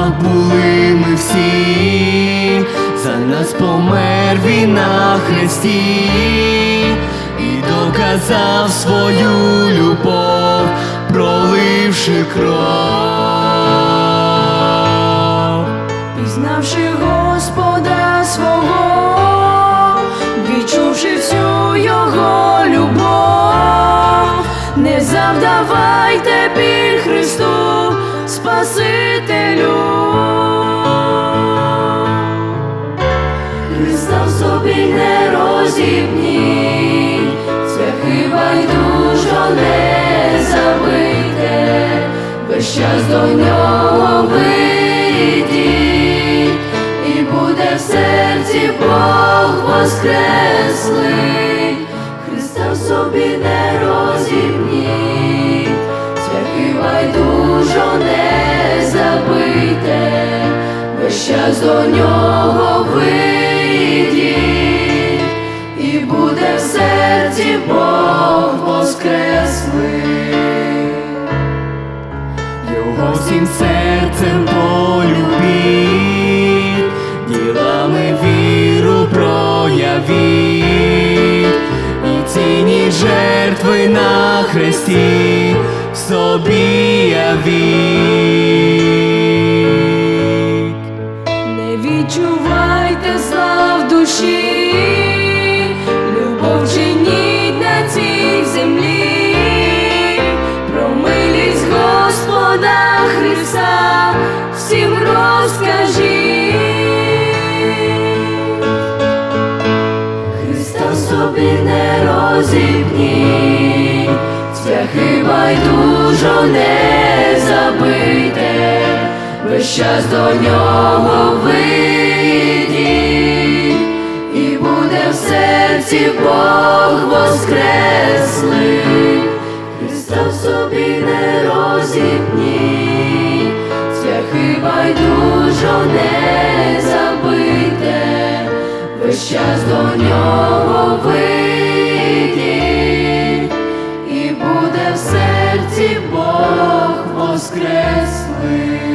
гріхах були ми всі, за нас помер він на хресті і доказав свою любов, проливши кров. Пізнавши Господа свого, відчувши всю його любов, не завдавайте біль Христу, Спасителю. Христа в собі не розібніть, цвяхи байдужо не забийте, весь час до нього вийдіть, і буде в серці Бог воскреслий, Христа в собі не розібніть, цвяхи байдужо не забийте, весь час до нього вийдіть, буде в серці Бог воскреслий. Його всім серцем полюбіть, ділами віру проявіть, і ціні жертви на хресті собі явіть. Розіпніть, цвяхи байдужо не забийте, весь час до нього вийдіть, і буде в серці Бог воскреслий, Христа в собі не розіпніть, цвяхи байдужо не забийте, весь час до нього вийдіть, і